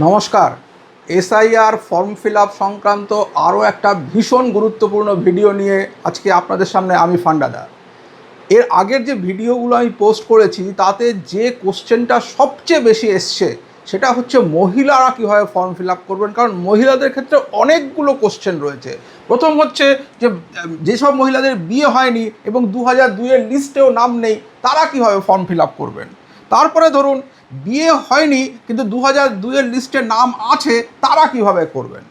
নমস্কার। SIR form fill up সংক্রান্ত আরও একটা ভীষণ গুরুত্বপূর্ণ ভিডিও নিয়ে আজকে আপনাদের সামনে আমি ফান্ডাদা। এর আগের যে ভিডিওগুলো আমি পোস্ট করেছি, তাতে যে কোশ্চেনটা সবচেয়ে বেশি এসছে, সেটা হচ্ছে মহিলারা কীভাবে ফর্ম ফিল আপ করবেন, কারণ মহিলাদের ক্ষেত্রে অনেকগুলো কোশ্চেন রয়েছে। প্রথম হচ্ছে যে, যেসব মহিলাদের বিয়ে হয়নি এবং দু হাজার দুইয়ের লিস্টেও নাম নেই, তারা কীভাবে ফর্ম ফিল আপ করবেন? তারপরে ধরুন বিয়ে হয়নি, কিন্তু দু হাজার দুইয়ের লিস্টে নাম আছে, তারা কীভাবে করবেন?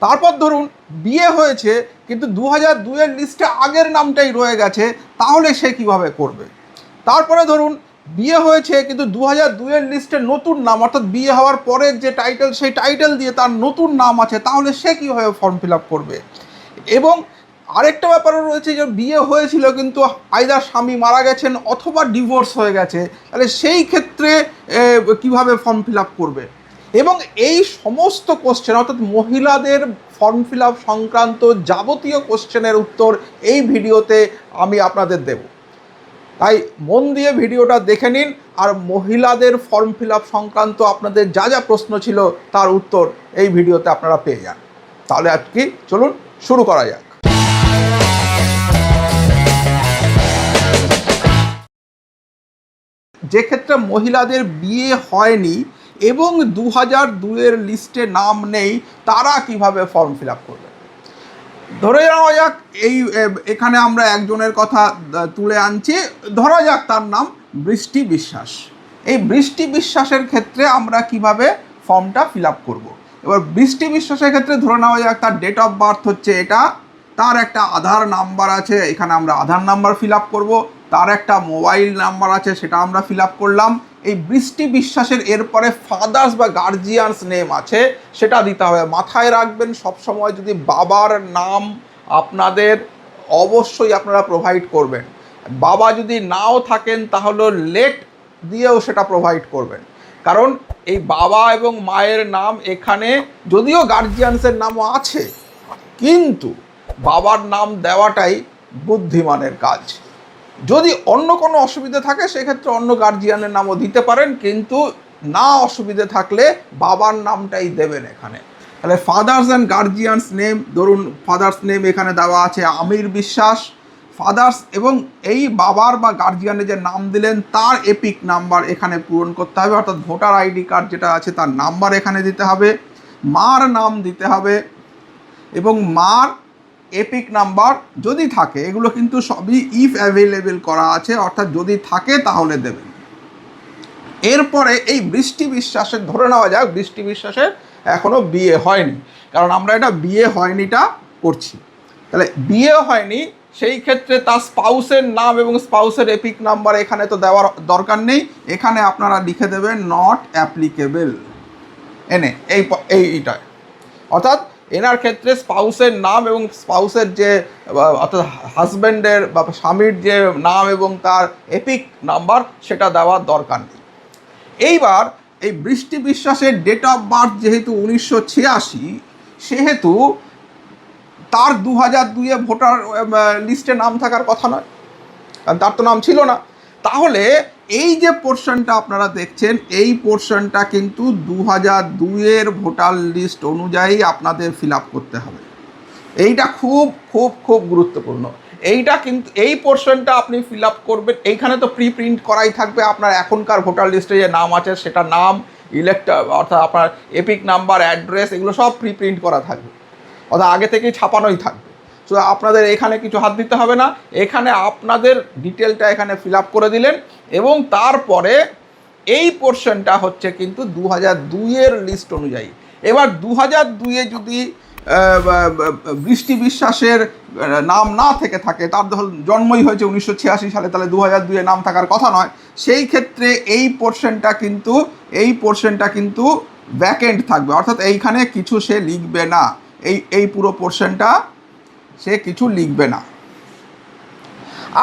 তারপর ধরুন, বিয়ে হয়েছে, কিন্তু দু হাজার দুইয়ের লিস্টে আগের নামটাই রয়ে গেছে, তাহলে সে কীভাবে করবে? তারপরে ধরুন, বিয়ে হয়েছে, কিন্তু দু হাজার দুইয়ের লিস্টে নতুন নাম, অর্থাৎ বিয়ে হওয়ার পরের যে টাইটেল সেই টাইটেল দিয়ে তার নতুন নাম আছে, তাহলে সে কীভাবে ফর্ম ফিল আপ করবে? এবং আরেকটা ব্যাপারও রয়েছে যে বিয়ে হয়েছিল কিন্তু আইদার স্বামী মারা গেছেন অথবা ডিভোর্স হয়ে গেছে, তাহলে সেই ক্ষেত্রে কীভাবে ফর্ম ফিল আপ করবে? এবং এই সমস্ত কোশ্চেন অর্থাৎ মহিলাদের ফর্ম ফিল আপ সংক্রান্ত যাবতীয় কোশ্চেনের উত্তর এই ভিডিওতে আমি আপনাদের দেব। তাই মন দিয়ে ভিডিওটা দেখে নিন, আর মহিলাদের ফর্ম ফিল আপ সংক্রান্ত আপনাদের যা যা প্রশ্ন ছিল তার উত্তর এই ভিডিওতে আপনারা পেয়ে যান। তাহলে আজকে চলুন শুরু করা যাক। যে ক্ষেত্রে মহিলাদের বিয়ে হয়নি এবং দু হাজার দুয়ের লিস্টে নাম নেই, তারা কীভাবে ফর্ম ফিল আপ করবে? ধরে নেওয়া যাক, এই এখানে আমরা একজনের কথা তুলে আনছি। ধরা যাক তার নাম বৃষ্টি বিশ্বাস। এই বৃষ্টি বিশ্বাসের ক্ষেত্রে আমরা কীভাবে ফর্মটা ফিল আপ করব? এবার বৃষ্টি বিশ্বাসের ক্ষেত্রে ধরে নেওয়া যাক, তার ডেট অফ বার্থ হচ্ছে এটা, তার একটা আধার নাম্বার আছে, এখানে আমরা আধার নাম্বার ফিল আপ করব। তার একটা মোবাইল নাম্বার আছে, সেটা আমরা ফিল আপ করলাম। এই বৃষ্টি বিশ্বাসের এরপরে ফাদার্স বা গার্জিয়ানস নেম আছে, সেটা দিতে হবে। মাথায় রাখবেন, সবসময় যদি বাবার নাম আপনাদের অবশ্যই আপনারা প্রোভাইড করবেন। বাবা যদি নাও থাকেন, তাহলে লেট দিয়েও সেটা প্রোভাইড করবেন। কারণ এই বাবা এবং মায়ের নাম এখানে যদিও গার্জিয়ানসের নামও আছে, কিন্তু বাবার নাম দেওয়াটাই বুদ্ধিমানের কাজ। যদি অন্য কোনো অসুবিধা থাকে, সেক্ষেত্রে অন্য গার্জিয়ানের নামও দিতে পারেন, কিন্তু না অসুবিধে থাকলে বাবার নামটাই দেবেন এখানে। তাহলে ফাদার্স অ্যান্ড গার্জিয়ানস নেম ধরুন ফাদার্স নেম এখানে দেওয়া আছে আমির বিশ্বাস। ফাদার্স এবং এই বাবার বা গার্জিয়ানের যে নাম দিলেন, তার এপিক নাম্বার এখানে পূরণ করতে হবে, অর্থাৎ ভোটার আইডি কার্ড যেটা আছে, তার নাম্বার এখানে দিতে হবে, মার নাম দিতে হবে এবং মার এপিক নাম্বার যদি থাকে, এগুলো কিন্তু সবই ইফ অ্যাভেলেবেল করা আছে, অর্থাৎ যদি থাকে তাহলে দেবেন। এরপরে এই বৃষ্টি বিশ্বাসের, ধরে নেওয়া যাক বৃষ্টি বিশ্বাসের এখনও বিয়ে হয়নি, কারণ আমরা এটা বিয়ে হয়নিটা করছি। তাহলে বিয়ে হয়নি, সেই ক্ষেত্রে তার স্পাউসের নাম এবং স্পাউসের এপিক নাম্বার এখানে তো দেওয়ার দরকার নেই, এখানে আপনারা লিখে দেবেন নট অ্যাপ্লিকেবেল এনে, এই এইটায় অর্থাৎ এনার ক্ষেত্রে স্পাউসের নাম এবং স্পাউসের যে অর্থাৎ হাজব্যান্ডের বা স্বামীর যে নাম এবং তার এপিক নাম্বার, সেটা দেওয়ার দরকার নেই। এইবার এই বৃষ্টি বিশ্বাসের ডেট অফ বার্থ যেহেতু উনিশশো ছিয়াশি, সেহেতু তার দু হাজার দুইয়ে ভোটার লিস্টে নাম থাকার কথা নয়। কারণ তার তো নাম ছিল না। তাহলে এই যে পোর্শনটা আপনারা দেখছেন, এই পোর্শনটা কিন্তু দু হাজার দুইয়ের ভোটার লিস্ট অনুযায়ী আপনাদের ফিল আপ করতে হবে। এইটা খুব খুব খুব গুরুত্বপূর্ণ। এইটা কিন্তু, এই পোর্শনটা আপনি ফিল আপ করবেন, এইখানে তো প্রি প্রিন্ট করাই থাকবে। আপনার এখনকার ভোটার লিস্টে যে নাম আছে সেটা নাম ইলেক্ট অর্থাৎ আপনার এপিক নাম্বার অ্যাড্রেস এগুলো সব প্রি প্রিন্ট করা থাকবে। অর্থাৎ আগে থেকেই ছাপানোই থাকবে। তো আপনাদের এখানে কিছু হাত দিতে হবে না। এখানে আপনাদের ডিটেলটা এখানে ফিল আপ করে দিলেন এবং তারপরে এই পোর্শনটা হচ্ছে কিন্তু দু হাজার দুইয়ের লিস্ট অনুযায়ী। এবার দু হাজার দুইয়ে যদি বৃষ্টি বিশ্বাসের নাম না থেকে থাকে, তার ধর জন্মই হয়েছে উনিশশো ছিয়াশি সালে, তাহলে দু হাজার দুইয়ে নাম থাকার কথা নয়। সেই ক্ষেত্রে এই পোর্শনটা কিন্তু, এই পোর্শনটা কিন্তু ভ্যাকেন্ট থাকবে। অর্থাৎ এইখানে কিছু সে লিখবে না। এই এই পুরো পোর্শনটা সে কিছু লিখবে না।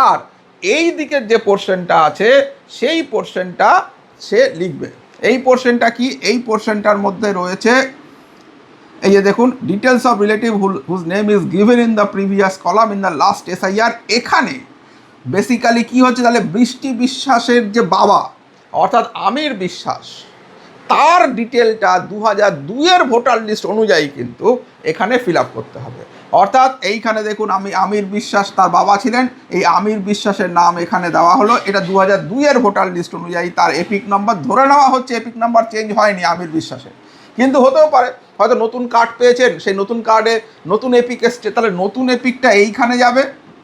আর এই দিকের যে পোর্শনটা আছে, সেই পোর্শনটা সে লিখবে। এই পোর্শনটা কি? এই পোর্শনটার মধ্যে রয়েছে, এই যে দেখুন details of relative whose name is given in the previous column in the last S SIR এখানে বেসিক্যালি কি হচ্ছে? তাহলে বৃষ্টি বিশ্বাসের যে বাবা, অর্থাৎ আমির বিশ্বাস, তার ডিটেলটা দু হাজার দুইয়ের ভোটার লিস্ট অনুযায়ী কিন্তু এখানে ফিল আপ করতে হবে। অর্থাৎ এইখানে দেখুন আমি আমির বিশ্বাস তার বাবা ছিলেন। এই আমির বিশ্বাসের নাম এখানে দেওয়া হলো। এটা দু হাজার দুইয়ের ভোটার লিস্ট অনুযায়ী তার এপিক নাম্বার ধরে নেওয়া হচ্ছে। এপিক নাম্বার চেঞ্জ হয়নি আমির বিশ্বাসের। কিন্তু হতেও পারে, হয়তো নতুন কার্ড পেয়েছেন, সেই নতুন কার্ডে নতুন এপিক এসছে, তাহলে নতুন এপিকটা এইখানে যাবে।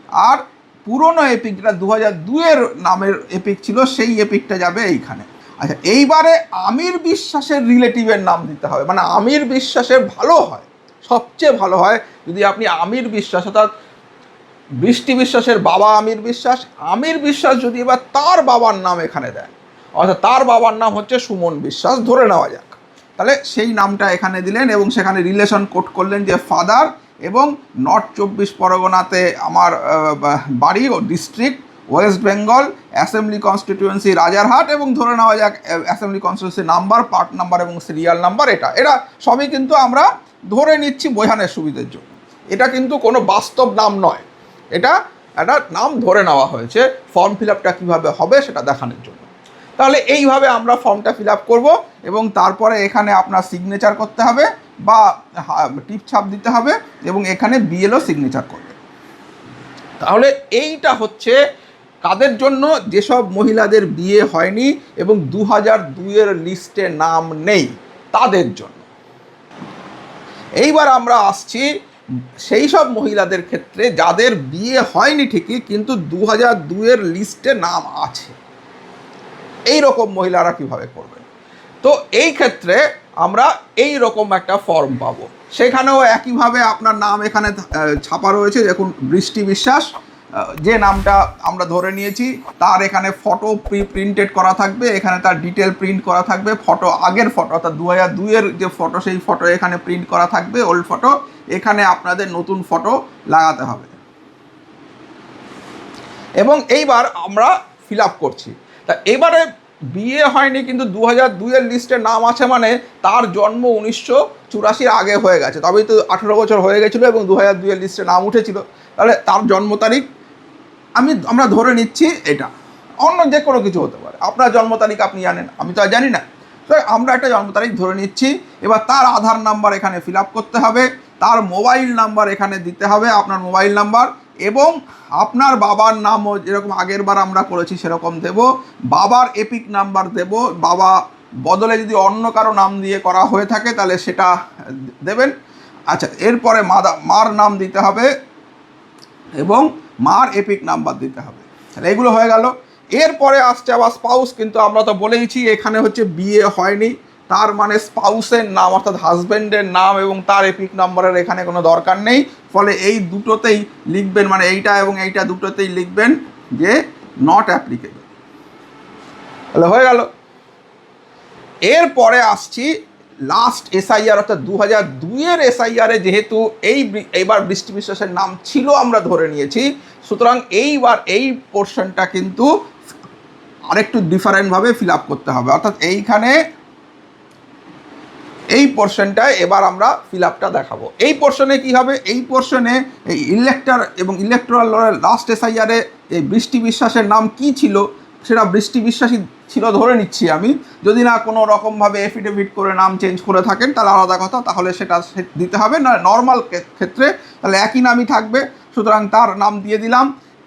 আর পুরনো এপিক যেটা দু হাজার দুইয়ের নামের এপিক ছিল, সেই এপিকটা যাবে এইখানে। আচ্ছা এইবারে আমির বিশ্বাসের রিলেটিভের নাম দিতে হবে। মানে আমির বিশ্বাসের ভালো হয়। সবচেয়ে ভালো হয় যদি আপনি আমির বিশ্বাস, অর্থাৎ বৃষ্টি বিশ্বাসের বাবা আমির বিশ্বাস আমির বিশ্বাস যদি এবার তার বাবার নাম এখানে দেয়, অর্থাৎ তার বাবার নাম হচ্ছে সুমন বিশ্বাস, ধরে নেওয়া যাক। তাহলে সেই নামটা এখানে দিলেন এবং সেখানে রিলেশন কোট করলেন যে ফাদার এবং নর্থ চব্বিশ পরগনাতে আমার বাড়ি ও district West Bengal assembly constituency Rajarhat এবং ধরে নেওয়া যাক assembly constituency number part number এবং সিরিয়াল নাম্বার এটা। এটা সবই কিন্তু আমরা ধরে নিচ্ছি বোঝানোর সুবিধের জন্য। এটা কিন্তু কোনো বাস্তব নাম নয়। এটা একটা নাম ধরে নেওয়া হয়েছে ফর্ম ফিল আপটা কীভাবে হবে সেটা দেখানোর জন্য। তাহলে এইভাবে আমরা ফর্মটা ফিল আপ করব এবং তারপরে এখানে আপনার সিগনেচার করতে হবে বা টিপ ছাপ দিতে হবে এবং এখানে বিএলও সিগনেচার করবে। তাহলে এইটা হচ্ছে কাদের জন্য? যেসব মহিলাদের বিয়ে হয়নি এবং দু হাজার দুইয়ের লিস্টে নাম নেই, তাদের জন্য। এইবার আমরা আসছি সেই সব মহিলাদের ক্ষেত্রে, যাদের বিয়ে হয়নি ঠিকই, কিন্তু দু হাজার দুয়ের লিস্টে নাম আছে। এই রকম মহিলারা কীভাবে করবেন? তো এই ক্ষেত্রে আমরা এই রকম একটা ফর্ম পাবো। সেখানেও একইভাবে আপনার নাম এখানে ছাপা রয়েছে, দেখুন, বৃষ্টি বিশ্বাস। যে নামটা আমরা ধরে নিয়েছি, তার এখানে ফটো প্রি প্রিন্টেড করা থাকবে, এখানে তার ডিটেল প্রিন্ট করা থাকবে ফটো আগের ফটো অর্থাৎ দু হাজার দুইয়ের যে ফটো সেই ফটো এখানে প্রিন্ট করা থাকবে ওল্ড ফটো এখানে আপনাদের নতুন ফটো লাগাতে হবে। এবং এইবার আমরা ফিল আপ করছি। তা এবারে বিয়ে হয়নি, কিন্তু দু হাজার দুইয়ের লিস্টে নাম আছে মানে তার জন্ম উনিশশো চুরাশির আগে হয়ে গেছে। তবেই তো আঠেরো বছর হয়ে গেছিল এবং দু হাজার দুইয়ের লিস্টে নাম উঠেছিল। তাহলে তার জন্ম তারিখ আমি, আমরা ধরে নিচ্ছি এটা। অন্য যে কোনো কিছু হতে পারে। আপনার জন্ম তারিখ আপনি জানেন, আমি তো আর জানি না। তো আমরা একটা জন্ম তারিখ ধরে নিচ্ছি, এবার তার আধার নাম্বার এখানে ফিল আপ করতে হবে, তার মোবাইল নাম্বার এখানে দিতে হবে, আপনার মোবাইল নাম্বার এবং আপনার বাবার নামও যেরকম আগের বার আমরা করেছি সেরকম দেব, বাবার এপিক নাম্বার দেব, বাবা বদলে যদি অন্য কারও নাম দিয়ে করা হয়ে থাকে, তাহলে সেটা দেবেন। আচ্ছা এরপরে মাদা, মার নাম দিতে হবে এবং মার এপিক নাম্বার দিতে হবে। তাহলে এগুলো হয়ে গেল। এরপরে আসছে আবার স্পাউস কিন্তু আমরা তো বলেইছি এখানে হচ্ছে বিয়ে হয়নি। তার মানে স্পাউসের নাম অর্থাৎ হাজব্যান্ডের নাম এবং তার এপিক নাম্বারের এখানে কোনো দরকার নেই। ফলে এই দুটোতেই লিখবেন মানে এইটা এবং এইটা দুটোতেই লিখবেন যে নট অ্যাপ্লিকেবল তাহলে হয়ে গেল। এরপরে আসছি লাস্ট এসআইআর অর্থাৎ দু হাজার দুইয়ের এসআইআরে যেহেতু এই এইবার বৃষ্টি বিশ্বাসের নাম ছিল, আমরা ধরে নিয়েছি। সুতরাং এইবার এই পোর্শনটা কিন্তু আরেকটু ডিফারেন্টভাবে ফিল আপ করতে হবে। অর্থাৎ এইখানে এই পোর্শনটায় এবার আমরা ফিল আপটা দেখাবো। এই পোর্শনে কি হবে? এই পোর্শনে এই ইলেক্টর এবং ইলেকট্রাল লাস্ট এসআইআরে এই বৃষ্টি বিশ্বাসের নাম কি ছিল? সেটা বৃষ্টি বিশ্বাসী ছিল ধরে নিচ্ছি আমি। যদি না কোনো রকমভাবে এফিডেভিট করে নাম চেঞ্জ করে থাকেন, তাহলে আলাদা কথা, তাহলে সেটা দিতে হবে। না নর্মাল ক্ষেত্রে তাহলে একই নামই থাকবে, সুতরাং তার নাম দিয়ে দিলাম।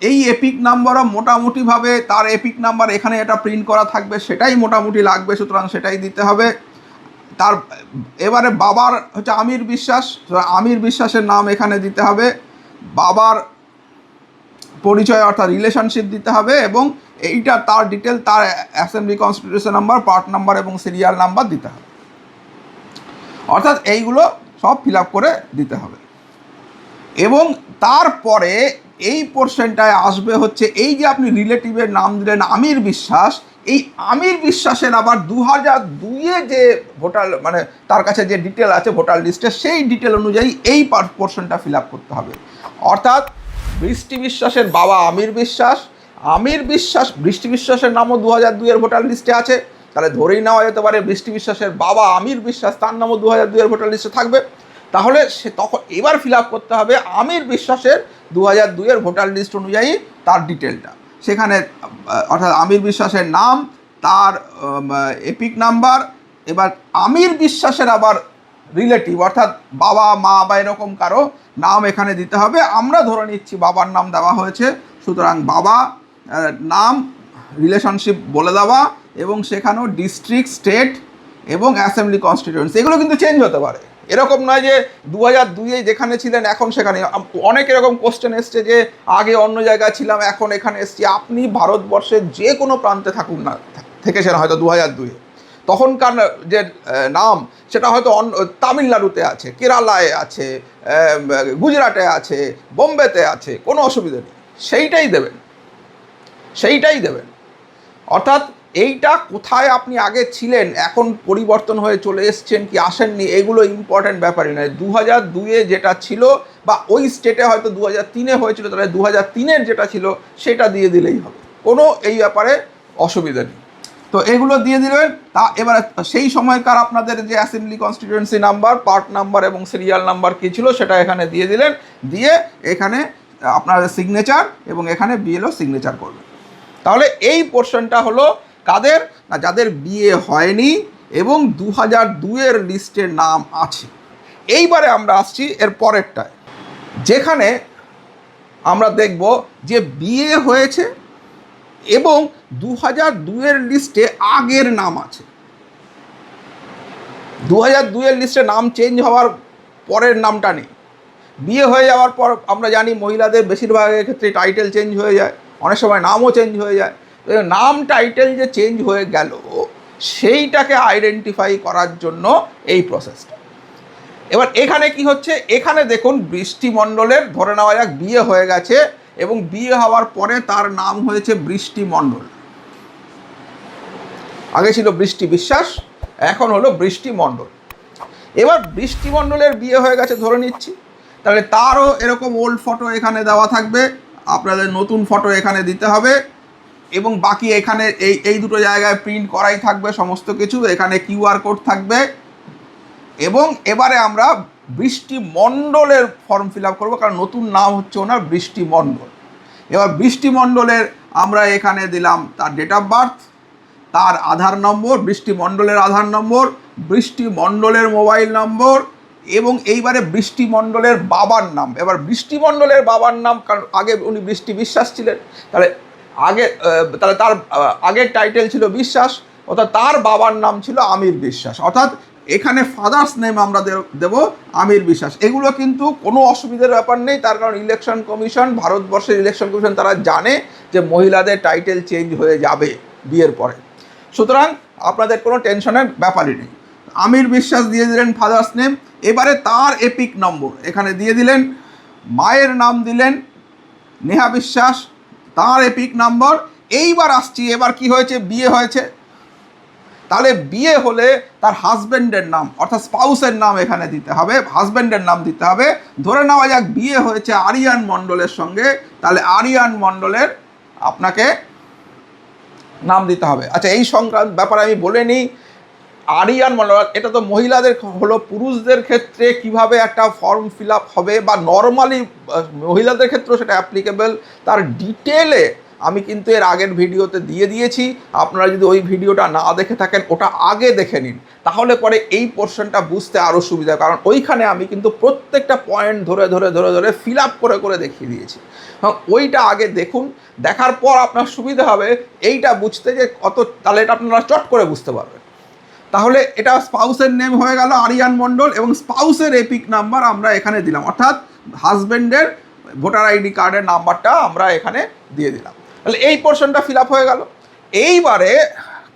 এই এপিক নাম্বারও মোটামুটিভাবে তার এপিক নাম্বার এখানে এটা প্রিন্ট করা থাকবে, সেটাই মোটামুটি লাগবে, সুতরাং সেটাই দিতে হবে। তার, এবারে বাবার হচ্ছে আমির বিশ্বাস আমির বিশ্বাসের নাম এখানে দিতে হবে। বাবার পরিচয় অর্থাৎ রিলেশনশিপ দিতে হবে এবং এইটা তার ডিটেল তার assembly constitution number part number এবং সিরিয়াল নাম্বার দিতে হবে। অর্থাৎ এইগুলো সব ফিল করে দিতে হবে। এবং তারপরে এই পোর্শনটায় আসবে হচ্ছে এই যে আপনি রিলেটিভের নাম দিলেন আমির বিশ্বাস, এই আমির বিশ্বাসের আবার দু হাজার দুইয়ে যে ভোটার মানে তার কাছে যে ডিটেল আছে ভোটার লিস্টে সেই ডিটেল অনুযায়ী এই পোর্শনটা ফিল করতে হবে। অর্থাৎ বৃষ্টি বিশ্বাসের বাবা আমির বিশ্বাস আমির বিশ্বাস, বৃষ্টি বিশ্বাসের নামও দু হাজার দুইয়ের ভোটার লিস্টে আছে। তাহলে ধরেই নেওয়া যেতে পারে বৃষ্টি বিশ্বাসের বাবা আমির বিশ্বাস, তার নামও দু হাজার দুইয়ের ভোটার লিস্টে থাকবে। তাহলে সে তখন এবার ফিল আপ করতে হবে আমির বিশ্বাসের দু হাজার দুইয়ের ভোটার লিস্ট অনুযায়ী তার ডিটেলটা সেখানে অর্থাৎ আমির বিশ্বাসের নাম, তার এপিক নাম্বার, এবার আমির বিশ্বাসের আবার রিলেটিভ অর্থাৎ বাবা, মা বা এরকম কারও নাম এখানে দিতে হবে। আমরা ধরে নিচ্ছি বাবার নাম দেওয়া হয়েছে, সুতরাং বাবা নাম রিলেশনশিপ বলে দেওয়া এবং সেখানেও ডিস্ট্রিক্ট স্টেট এবং অ্যাসেম্বলি কনস্টিটিউয়েন্সি এগুলো কিন্তু চেঞ্জ হতে পারে। এরকম নয় যে দু হাজার দুইয়ে যেখানে ছিলেন, এখন সেখানে। অনেক এরকম কোশ্চেন এসছে যে, আগে অন্য জায়গায় ছিলাম, এখন এখানে এসছি। আপনি ভারতবর্ষের যে কোনো প্রান্তে থাকুন না থেকেছেন হয়তো দু হাজার দুইয়ে। তখনকার যে নাম, সেটা হয়তো অন্য, তামিলনাড়ুতে আছে, কেরালায় আছে গুজরাটে আছে, বোম্বেতে আছে, কোনো অসুবিধা নেই। সেইটাই দেবেন। সেইটাই দেবেন। অর্থাৎ এইটা কোথায় আপনি আগে ছিলেন, এখন পরিবর্তন হয়ে চলে এসছেন কি আসেননি, এগুলো ইম্পর্ট্যান্ট ব্যাপারই নয়। দু হাজার দুয়ে যেটা ছিল বা ওই স্টেটে হয়তো দু হাজার তিনে হয়েছিল, তাহলে দু হাজার তিনের যেটা ছিল সেটা দিয়ে দিলেই হবে। কোনো এই ব্যাপারে অসুবিধা নেই। তো এগুলো দিয়ে দিলেন, তা এবার সেই সময়কার আপনাদের যে assembly constituency number part number এবং সিরিয়াল নাম্বার কী ছিল সেটা এখানে দিয়ে দিলেন। দিয়ে এখানে আপনার সিগনেচার এবং এখানে বিএলও সিগনেচার করবেন তাহলে এই পোর্শনটা হলো কাদের? না, যাদের বিয়ে হয়নি এবং দু হাজার দুয়ের লিস্টের নাম আছে। এইবারে আমরা আসছি এর পরেরটায় যেখানে আমরা দেখব যে বিয়ে হয়েছে এবং দু হাজার দুয়ের লিস্টে আগের নাম আছে। দু হাজার দুয়ের লিস্টে নাম চেঞ্জ হওয়ার পরের নামটা নেই। বিয়ে হয়ে যাওয়ার পর আমরা জানি মহিলাদের বেশিরভাগের ক্ষেত্রে টাইটেল চেঞ্জ হয়ে যায়। অনেক সময় নামও চেঞ্জ হয়ে যায়। নাম টাইটেল যে চেঞ্জ হয়ে গেল, সেইটাকে আইডেন্টিফাই করার জন্য এই প্রসেসটা এবার এখানে কি হচ্ছে? এখানে দেখুন বৃষ্টিমণ্ডলের, ধরে নেওয়া যাক, বিয়ে হয়ে গেছে এবং বিয়ে হওয়ার পরে তার নাম হয়েছে বৃষ্টিমণ্ডল। আগে ছিল বৃষ্টি বিশ্বাস, এখন হলো বৃষ্টিমণ্ডল। এবার বৃষ্টিমণ্ডলের বিয়ে হয়ে গেছে, ধরে নিচ্ছি। তাহলে তারও এরকম ওল্ড ফটো এখানে দেওয়া থাকবে। আপনাদের নতুন ফটো এখানে দিতে হবে এবং বাকি এখানে এই এই দুটো জায়গায় প্রিন্ট করাই থাকবে সমস্ত কিছু, এখানে কিউআর কোড থাকবে এবং এবারে আমরা বৃষ্টি মণ্ডলের ফর্ম ফিল আপ করব, কারণ নতুন নাম হচ্ছে ওনার বৃষ্টি মণ্ডল। এবার বৃষ্টি মণ্ডলের আমরা এখানে দিলাম তার ডেট অফ বার্থ তার আধার নম্বর, বৃষ্টি মণ্ডলের আধার নম্বর, বৃষ্টি মণ্ডলের মোবাইল নম্বর এবং এইবারে বৃষ্টিমণ্ডলের বাবার নাম। এবার বৃষ্টিমণ্ডলের বাবার নাম, কারণ আগে উনি বৃষ্টি বিশ্বাস ছিলেন, তাহলে আগে তাহলে তার আগের টাইটেল ছিল বিশ্বাস, অর্থাৎ তার বাবার নাম ছিল আমির বিশ্বাস। অর্থাৎ এখানে ফাদার্স নেম আমরা দেব আমির বিশ্বাস। এগুলো কিন্তু কোনো অসুবিধার ব্যাপার নেই, তার কারণ ইলেকশন কমিশন ভারতবর্ষের ইলেকশন কমিশন তারা জানে যে মহিলাদের টাইটেল চেঞ্জ হয়ে যাবে বিয়ের পরে। সুতরাং আপনাদের কোনো টেনশনের ব্যাপারই নেই। আমির বিশ্বাস দিয়ে দিলেন ফাদার্স নেম এবারে তার এপিক নম্বর এখানে দিয়ে দিলেন, মায়ের নাম দিলেন নেহা বিশ্বাস, তার এপিক নম্বর এইবার আসছি, এবার কি হয়েছে? বিয়ে হয়েছে। তাহলে বিয়ে হলে তার হাজব্যান্ডের নাম, অর্থাৎ স্পাউসের নাম এখানে দিতে হবে। হাজব্যান্ডের নাম দিতে হবে। ধরে নেওয়া যাক, বিয়ে হয়েছে আরিয়ান মণ্ডলের সঙ্গে। তাহলে আরিয়ান মণ্ডলের আপনাকে নাম দিতে হবে। আচ্ছা এই সংক্রান্ত ব্যাপারে আমি বলে নিই আরিয়ান মণ্ডল এটা তো মহিলাদের হলো পুরুষদের ক্ষেত্রে কীভাবে একটা ফর্ম ফিল আপ হবে বা নর্মালি মহিলাদের ক্ষেত্রেও সেটা অ্যাপ্লিকেবল তার ডিটেলে আমি কিন্তু এর আগের ভিডিওতে দিয়ে দিয়েছি। আপনারা যদি ওই ভিডিওটা না দেখে থাকেন, ওটা আগে দেখে নিন। তাহলে পরে এই পোর্শনটা বুঝতে আরও সুবিধা কারণ ওইখানে আমি কিন্তু প্রত্যেকটা পয়েন্ট ধরে ধরে ধরে ধরে ফিল আপ করে করে দেখিয়ে দিয়েছি। হ্যাঁ ওইটা আগে দেখুন। দেখার পর আপনার সুবিধা হবে। এইটা বুঝতে যে কত তাহলে এটা আপনারা চট করে বুঝতে পারবেন। তাহলে এটা স্পাউসের নেম হয়ে গেল আরিয়ান মণ্ডল এবং স্পাউসের এপিক নাম্বার আমরা এখানে দিলাম। অর্থাৎ হাজব্যান্ডের ভোটার আইডি কার্ডের নাম্বারটা আমরা এখানে দিয়ে দিলাম। তাহলে এই পোর্শনটা ফিল আপ হয়ে গেল। এইবারে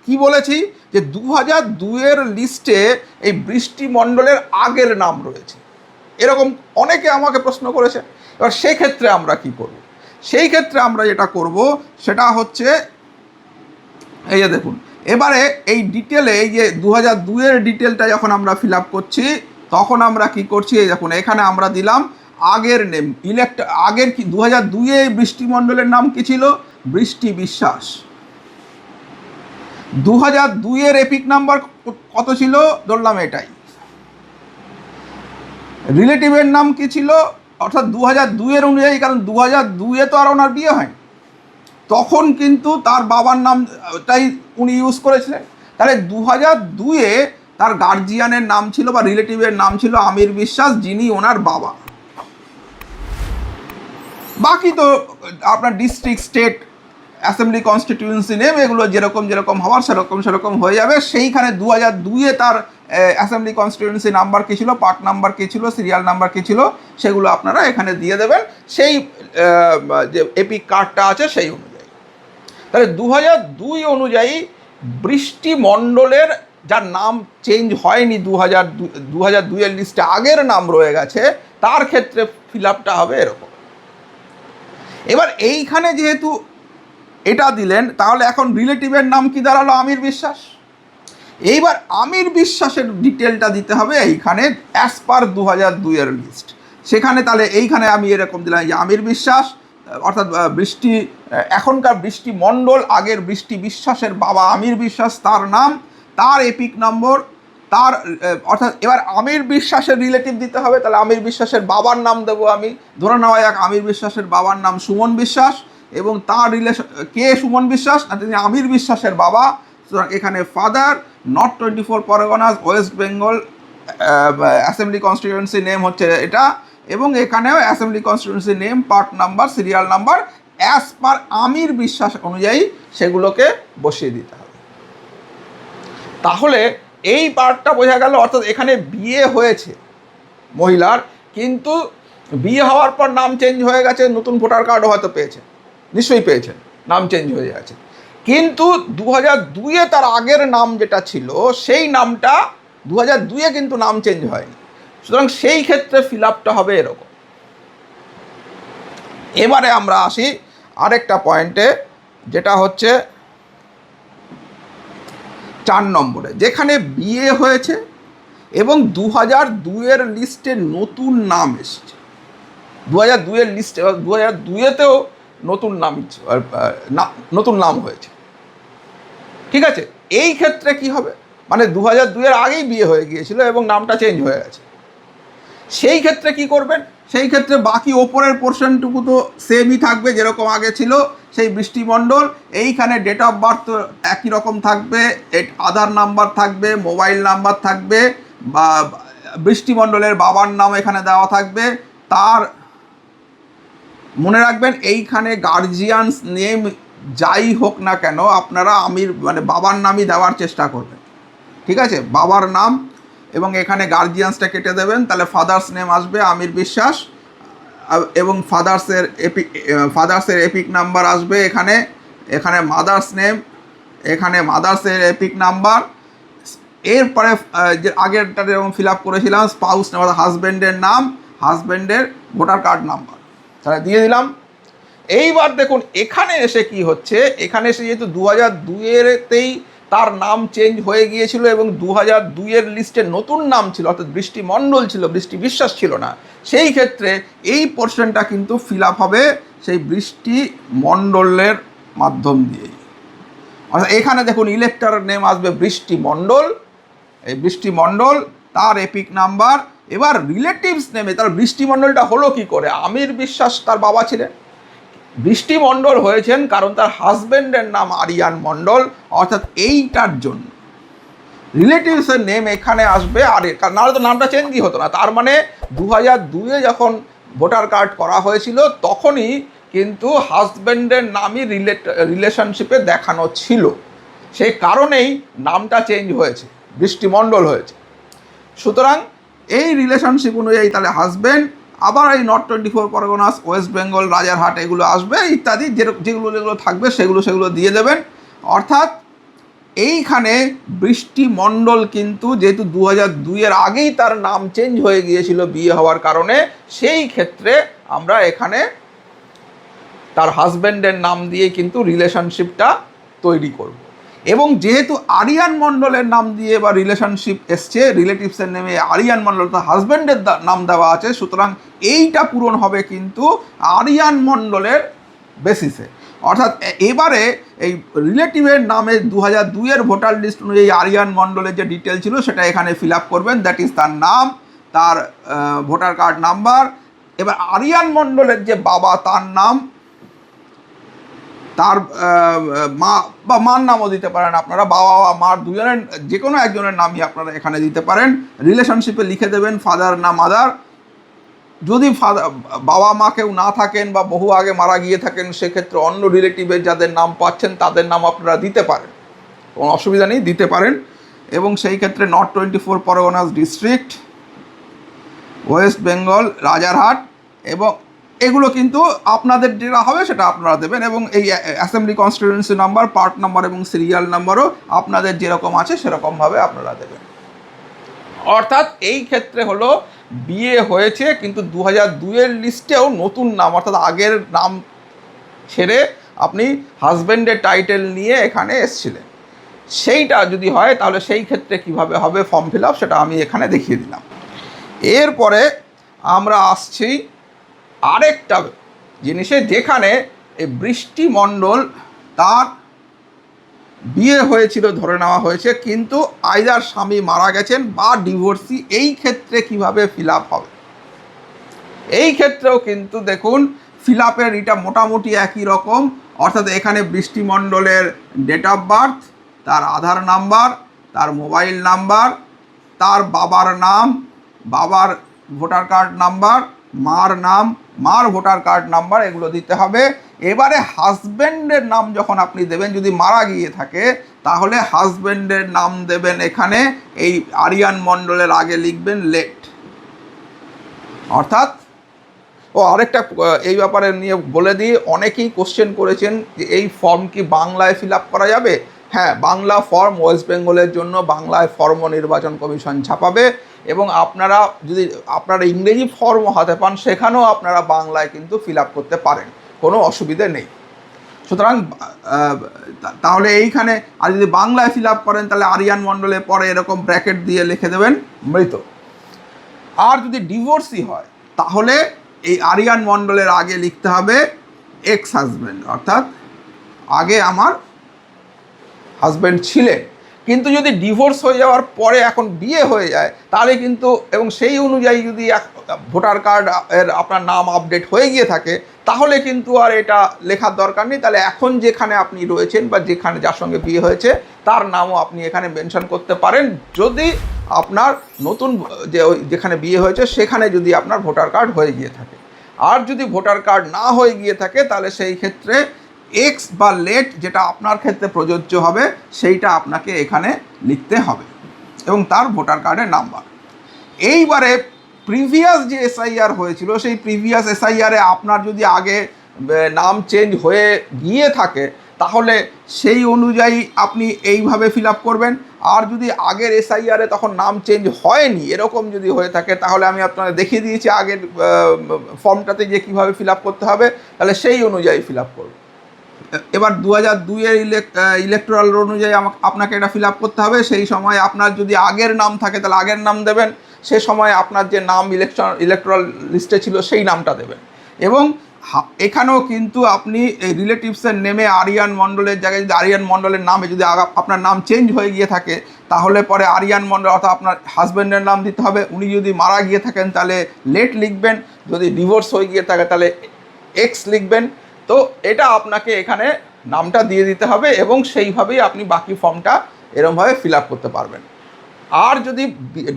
কি বলেছি? যে দু হাজার দুয়ের লিস্টে এই বৃষ্টি মণ্ডলের আগের নাম রয়েছে। এরকম অনেকে আমাকে প্রশ্ন করেছে। এবার সেই ক্ষেত্রে আমরা কি করব? সেই ক্ষেত্রে আমরা যেটা করব, সেটা হচ্ছে, এই যে দেখুন এবারে এই ডিটেলে এই যে দু হাজার দুয়ের ডিটেলটা যখন আমরা ফিল আপ করছি, তখন আমরা কি করছি, এই দেখুন, এখানে আমরা দিলাম আগের নেম ইলেক্ট আগের কি দু হাজার দুয়ে বৃষ্টিমণ্ডলের নাম কি ছিল? বৃষ্টি বিশ্বাস। দু হাজার দুইয়ের এপিক নাম্বার কত ছিল? ধরলাম এটাই। রিলেটিভের নাম কি ছিল? অর্থাৎ দু হাজার দুইয়ের অনুযায়ী, কারণ দু হাজার দুইয়ে তো আর ওনার বিয়ে হয়নি। তখন কিন্তু তার বাবার নামটাই উনি ইউজ করেছিলেন। তাহলে দু হাজার দুয়ে তার গার্জিয়ানের নাম ছিল বা রিলেটিভের নাম ছিল আমির বিশ্বাস, যিনি ওনার বাবা। বাকি তো আপনার district state assembly constituency name এগুলো যেরকম যেরকম হওয়ার, সেরকম সেরকম হয়ে যাবে। সেইখানে দু হাজার দুইয়ে তার অ্যাসেম্বলি কনস্টিটিউয়েন্সি নাম্বার কী ছিল পার্ট নাম্বার কী ছিল সিরিয়াল নাম্বার কী ছিল, সেগুলো আপনারা এখানে দিয়ে দেবেন। সেই যে এপিক কার্ডটা আছে, সেই অনুযায়ী। তাহলে দু দুই অনুযায়ী বৃষ্টিমণ্ডলের, যার নাম চেঞ্জ হয়নি দু হাজার দু হাজার দুইয়ের লিস্টে আগের নাম রয়ে গেছে, তার ক্ষেত্রে ফিল আপটা হবে এরকম। এবার এইখানে যেহেতু এটা দিলেন, তাহলে এখন রিলেটিভের নাম কি দাঁড়াল? আমির বিশ্বাস। এইবার আমির বিশ্বাসের ডিটেলটা দিতে হবে এইখানে অ্যাজ পার দু হাজার দুইয়ের লিস্ট সেখানে তাহলে এইখানে আমি এরকম দিলাম যে আমির বিশ্বাস অর্থাৎ বৃষ্টি এখনকার বৃষ্টি মণ্ডল, আগের বৃষ্টি বিশ্বাসের বাবা আমির বিশ্বাস, তার নাম, তার এপিক নম্বর, তার অর্থাৎ, এবার আমির বিশ্বাসের রিলেটিভ দিতে হবে, তাহলে আমির বিশ্বাসের বাবার নাম দেবো আমি। ধরে নেওয়া যাক, আমির বিশ্বাসের বাবার নাম সুমন বিশ্বাস এবং তার রিলেশন কে সুমন বিশ্বাস? না, তিনি আমির বিশ্বাসের বাবা। সুতরাং এখানে father not twenty four Parganas West Bengal assembly constituency name হচ্ছে এটা। এবং এখানেও assembly constituency name part number serial number as per Amir Biswas অনুযায়ী সেগুলোকে বসিয়ে দিতে হবে। তাহলে এই পার্টটা বোঝা গেল, অর্থাৎ এখানে বিয়ে হয়েছে মহিলার, কিন্তু বিয়ে হওয়ার পর নাম চেঞ্জ হয়ে গেছে, নতুন ভোটার কার্ডও হয়তো পেয়েছেন নিশ্চয়ই পেয়েছেন নাম চেঞ্জ হয়ে গেছে কিন্তু দু হাজার দুইয়ে তার আগের নাম যেটা ছিল, সেই নামটা দু হাজার দুইয়ে কিন্তু নাম চেঞ্জ হয়নি। সুতরাং সেই ক্ষেত্রে ফিল আপটা হবে এরকম। এবারে আমরা আসি আরেকটা পয়েন্টে, যেটা হচ্ছে চার নম্বরে, যেখানে বিয়ে হয়েছে এবং দু হাজার দুইয়ের লিস্টে নতুন নাম এসছে। দু হাজার দুইয়ের লিস্টে দু হাজার দুইয়েতেও নতুন নাম নতুন নাম হয়েছে। ঠিক আছে? এই ক্ষেত্রে কি হবে? মানে দু হাজার দুইয়ের আগেই বিয়ে হয়ে গিয়েছিল এবং নামটা চেঞ্জ হয়ে গেছে। সেই ক্ষেত্রে কি করবেন? সেই ক্ষেত্রে বাকি ওপরের পোর্শনটুকু তো সেমই থাকবে, যেরকম আগে ছিল, সেই বৃষ্টিমণ্ডল। এইখানে ডেট অফ বার্থ একই রকম থাকবে আধার নাম্বার থাকবে মোবাইল নাম্বার থাকবে, বা বৃষ্টিমণ্ডলের বাবার নাম এখানে দেওয়া থাকবে। তার মনে রাখবেন, এইখানে গার্জিয়ানস নেম যাই হোক না কেন, আপনারা আমির মানে বাবার নামই দেওয়ার চেষ্টা করবেন। ঠিক আছে? বাবার নাম এবং এখানে গার্জিয়ানসটা কেটে দেবেন, তাহলে ফাদার্স নেম আসবে আমির বিশ্বাস, এবং ফাদার্সের এপিক ফাদার্সের এপিক নাম্বার আসবে এখানে এখানে মাদার্স নেম এখানে মাদার্সের এপিক নাম্বার এরপরে যে আগেরটা যেরকম ফিল আপ করেছিলাম স্পাউস নেম হাজব্যান্ডের নাম হাজব্যান্ডের ভোটার কার্ড নাম্বার তাহলে দিয়ে দিলাম। এইবার দেখুন, এখানে এসে কি হচ্ছে? এখানে এসে যেহেতু দু হাজার দুইয়েরতেই তার নাম চেঞ্জ হয়ে গিয়েছিল এবং দু হাজার দুইয়ের লিস্টে নতুন নাম ছিল, অর্থাৎ বৃষ্টি মণ্ডল ছিল বৃষ্টি বিশ্বাস ছিল না। সেই ক্ষেত্রে এই পোর্শনটা কিন্তু ফিল আপ হবে সেই বৃষ্টি মণ্ডলের মাধ্যম দিয়েই। অর্থাৎ এখানে দেখুন ইলেক্টর নেম আসবে বৃষ্টি মণ্ডল এই বৃষ্টি মণ্ডল তার এপিক নাম্বার এবার রিলেটিভস নেমে তার বৃষ্টিমণ্ডলটা হলো কি করে? আমির বিশ্বাস তার বাবা ছিলেন। বৃষ্টি মণ্ডল হয়েছেন কারণ তার হাজব্যান্ডের নাম আরিয়ান মণ্ডল, অর্থাৎ এইটার জন্য। রিলেটিভসের নেম এখানে আসবে, আর নাহলে তো নামটা চেঞ্জই হতো না। তার মানে দু হাজার দুইয়ে যখন ভোটার কার্ড করা হয়েছিল, তখনই কিন্তু হাজব্যান্ডের নামই রিলেট রিলেশনশিপে দেখানো ছিল। সেই কারণেই নামটা চেঞ্জ হয়েছে বৃষ্টিমণ্ডল হয়েছে। সুতরাং এই রিলেশনশিপ অনুযায়ী তাহলে হাজব্যান্ড আবার এই north twenty four Parganas West Bengal Rajarhat এগুলো আসবে, ইত্যাদি যেগুলো যেগুলো থাকবে, সেগুলো সেগুলো দিয়ে দেবেন। অর্থাৎ এইখানে বৃষ্টিমণ্ডল কিন্তু যেহেতু দু হাজার দুইয়ের আগেই তার নাম চেঞ্জ হয়ে গিয়েছিল বিয়ে হওয়ার কারণে, সেই ক্ষেত্রে আমরা এখানে তার হাজব্যান্ডের নাম দিয়ে কিন্তু রিলেশনশিপটা তৈরি করব। এবং যেহেতু আরিয়ান মণ্ডলের নাম দিয়ে বা রিলেশনশিপ এসছে রিলেটিভসের নেমে আরিয়ান মণ্ডল তার হাজব্যান্ডের নাম দেওয়া আছে, সুতরাং এইটা পূরণ হবে কিন্তু আরিয়ান মণ্ডলের বেসিসে অর্থাৎ এবারে এই রিলেটিভের নামে দু হাজার দুইয়ের ভোটার লিস্ট অনুযায়ী আরিয়ান মণ্ডলের যে ডিটেল ছিল সেটা এখানে ফিল আপ করবেন দ্যাট ইজ তার নাম, তার ভোটার কার্ড নাম্বার এবার আরিয়ান মণ্ডলের যে বাবা তার নাম তার মা বা মার নামও দিতে পারেন। আপনারা বাবা বা মার দুজনের যে কোনো একজনের নামই আপনারা এখানে দিতে পারেন। রিলেশনশিপে লিখে দেবেন ফাদার না মাদার যদি ফাদার বাবা মা কেউ না থাকেন বা বহু আগে মারা গিয়ে থাকেন, সেক্ষেত্রে অন্য রিলেটিভের যাদের নাম পাচ্ছেন, তাদের নাম আপনারা দিতে পারেন। কোনো অসুবিধা নেই, দিতে পারেন। এবং সেই ক্ষেত্রে north twenty four Parganas district West Bengal Rajarhat এবং এগুলো কিন্তু আপনাদের যেটা হবে সেটা আপনারা দেবেন এবং এই assembly constituency number part number এবং সিরিয়াল নাম্বারও আপনাদের যেরকম আছে সেরকমভাবে আপনারা দেবেন। অর্থাৎ এই ক্ষেত্রে হলো বিয়ে হয়েছে, কিন্তু দু হাজার দুইয়ের লিস্টেও নতুন নাম, অর্থাৎ আগের নাম ছেড়ে আপনি হাজব্যান্ডের টাইটেল নিয়ে এখানে এসছিলেন। সেইটা যদি হয়, তাহলে সেই ক্ষেত্রে কীভাবে হবে ফর্ম ফিল আপ সেটা আমি এখানে দেখিয়ে দিলাম। এরপরে আমরা আসছি আরেকটা জিনিসে যেখানে এই বৃষ্টিমণ্ডল তার বিয়ে হয়েছিল, ধরে নেওয়া হয়েছে, কিন্তু আইদার স্বামী মারা গেছেন বা ডিভোর্সি এই ক্ষেত্রে কীভাবে ফিল হবে? এই ক্ষেত্রেও কিন্তু দেখুন ফিল আপের এটা মোটামুটি একই রকম, অর্থাৎ এখানে বৃষ্টিমণ্ডলের ডেট অফ বার্থ তার আধার নাম্বার তার মোবাইল নাম্বার তার বাবার নাম, বাবার ভোটার কার্ড নাম্বার মার নাম, মার ভোটার কার্ড নাম্বার এগুলো দিতে হবে। এবারে হাজব্যান্ডের নাম যখন আপনি দেবেন, যদি মারা গিয়ে থাকে, তাহলে হাজব্যান্ডের নাম দেবেন এখানে। এই আরিয়ান মণ্ডলের আগে লিখবেন লেট। অর্থাৎ, ও আরেকটা, এই ব্যাপারে নিয়ে বলে দিই, অনেকেই কোশ্চেন করেছেন যে এই ফর্ম কি বাংলায় ফিল করা যাবে? হ্যাঁ বাংলা ফর্ম ওয়েস্ট বেঙ্গলের জন্য বাংলায় ফর্ম নির্বাচন কমিশন ছাপাবে এবং আপনারা যদি, আপনারা ইংরেজি ফর্ম হাতে পান, সেখানেও আপনারা বাংলায় কিন্তু ফিল আপ করতে পারেন। কোনো অসুবিধে নেই। সুতরাং তাহলে এইখানে, আর যদি বাংলায় ফিল আপ করেন, তাহলে আরিয়ান মণ্ডলের পরে এরকম ব্র্যাকেট দিয়ে লিখে দেবেন, মৃত। আর যদি ডিভোর্সি হয়, তাহলে এই আরিয়ান মণ্ডলের আগে লিখতে হবে এক্স হাজব্যান্ড অর্থাৎ আগে আমার হাজব্যান্ড ছিলেন। কিন্তু যদি ডিভোর্স হয়ে যাওয়ার পরে এখন বিয়ে হয়ে যায়, তাহলে কিন্তু এবং সেই অনুযায়ী যদি এক- ভোটার কার্ড এর আপনার নাম আপডেট হয়ে গিয়ে থাকে, তাহলে কিন্তু আর এটা লেখার দরকার নেই। তাহলে এখন যেখানে আপনি রয়েছেন বা যেখানে যার সঙ্গে বিয়ে হয়েছে, তার নামও আপনি এখানে মেনশন করতে পারেন। যদি আপনার নতুন যে যেখানে বিয়ে হয়েছে, সেখানে যদি আপনার ভোটার কার্ড হয়ে গিয়ে থাকে। আর যদি ভোটার কার্ড না হয়ে গিয়ে থাকে, তাহলে সেই ক্ষেত্রে এক্স বা লেট যেটা আপনার ক্ষেত্রে প্রযোজ্য হবে, সেইটা আপনাকে এখানে লিখতে হবে এবং তার ভোটার কার্ডের নাম্বার। এইবারে প্রিভিয়াস যে এসআইআর হয়েছিল, সেই প্রিভিয়াস এসআইআরে আপনার যদি আগে নাম চেঞ্জ হয়ে গিয়ে থাকে, তাহলে সেই অনুযায়ী আপনি এইভাবে ফিল আপ করবেন। আর যদি আগের এসআইআরে তখন নাম চেঞ্জ হয়নি, এরকম যদি হয়ে থাকে, তাহলে আমি আপনাদের দেখিয়ে দিয়েছি আগের ফর্মটাতে যে কীভাবে ফিল আপ করতে হবে, তাহলে সেই অনুযায়ী ফিল আপ করবেন এবার দু হাজার দুইয়ের ইলেকট্রাল অনুযায়ী আমাকে, আপনাকে এটা ফিল করতে হবে। সেই সময় আপনার যদি আগের নাম থাকে, তাহলে আগের নাম দেবেন। সে সময় আপনার যে নাম ইলেকট্রন ইলেকট্রাল লিস্টে ছিল, সেই নামটা দেবেন। এবং এখানেও কিন্তু আপনি এই রিলেটিভসের নেমে আরিয়ান মণ্ডলের জায়গায় যদি আরিয়ান মণ্ডলের নামে যদি আপনার নাম চেঞ্জ হয়ে গিয়ে থাকে, তাহলে পরে আরিয়ান মণ্ডল অর্থাৎ আপনার হাজব্যান্ডের নাম দিতে হবে। উনি যদি মারা গিয়ে থাকেন, তাহলে লেট লিখবেন। যদি ডিভোর্স হয়ে গিয়ে থাকে, তাহলে এক্স লিখবেন। তো এটা আপনাকে এখানে নামটা দিয়ে দিতে হবে এবং সেইভাবেই আপনি বাকি ফর্মটা এরমভাবে ফিল আপ করতে পারবেন। আর যদি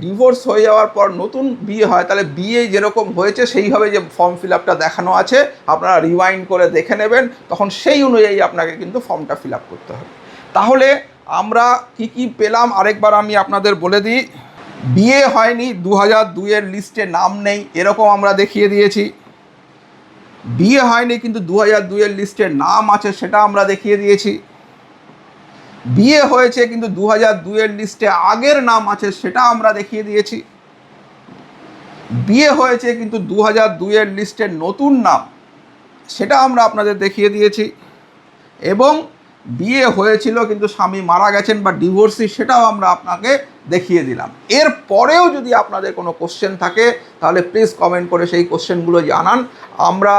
ডিভোর্স হয়ে যাওয়ার পর নতুন বিয়ে হয়, তাহলে বিয়ে যেরকম হয়েছে, সেইভাবে যে ফর্ম ফিল আপটা দেখানো আছে, আপনারা রিওয়াইন্ড করে দেখে নেবেন। তখন সেই অনুযায়ী আপনাকে কিন্তু ফর্মটা ফিল আপ করতে হবে। তাহলে আমরা কি কি পেলাম? আরেকবার আমি আপনাদের বলে দিই। বিয়ে হয়নি দু হাজার দুইয়ের লিস্টে নাম নেই, এরকম আমরা দেখিয়ে দিয়েছি। বিয়ে হয়নি কিন্তু দু হাজার দুইয়ের লিস্টে নাম আছে, সেটা আমরা দেখিয়ে দিয়েছি। বিয়ে হয়েছে কিন্তু দু হাজার দুইয়ের লিস্টে আগের নাম আছে, সেটা আমরা দেখিয়ে দিয়েছি। বিয়ে হয়েছে কিন্তু দু হাজার দুইয়ের লিস্টের নতুন নাম, সেটা আমরা আপনাদের দেখিয়ে দিয়েছি। এবং বিয়ে হয়েছিল কিন্তু স্বামী মারা গেছেন বা ডিভোর্সি, সেটাও আমরা আপনাকে দেখিয়ে দিলাম। এর পরেও যদি আপনাদের কোনো কোশ্চেন থাকে, তাহলে প্লিজ কমেন্ট করে সেই কোশ্চেনগুলো জানান। আমরা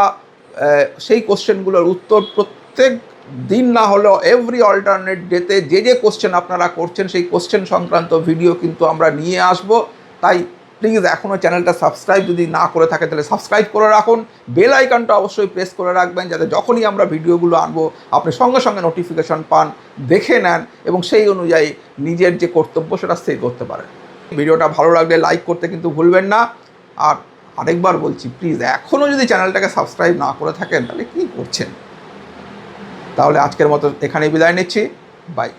সেই কোশ্চেনগুলোর উত্তর প্রত্যেক দিন না হলেও এভরি অল্টারনেট ডেতে যে যে কোশ্চেন আপনারা করছেন, সেই কোশ্চেন সংক্রান্ত ভিডিও কিন্তু আমরা নিয়ে আসব। তাই প্লিজ এখনও চ্যানেলটা সাবস্ক্রাইব যদি না করে থাকে, তাহলে সাবস্ক্রাইব করে রাখুন। বেল আইকনটা অবশ্যই প্রেস করে রাখবেন, যাতে যখনই আমরা ভিডিওগুলো আনব, আপনি সঙ্গে সঙ্গে নোটিফিকেশন পান, দেখে নেন, এবং সেই অনুযায়ী নিজের যে কর্তব্য, সেটা স্থির করতে পারেন। ভিডিওটা ভালো লাগলে লাইক করতে কিন্তু ভুলবেন না। আর আরেকবার বলছি প্লিজ এখনও যদি চ্যানেলটাকে সাবস্ক্রাইব না করে থাকেন, তাহলে কী করছেন? তাহলে আজকের মতো এখানেই বিদায় নিচ্ছি। বাই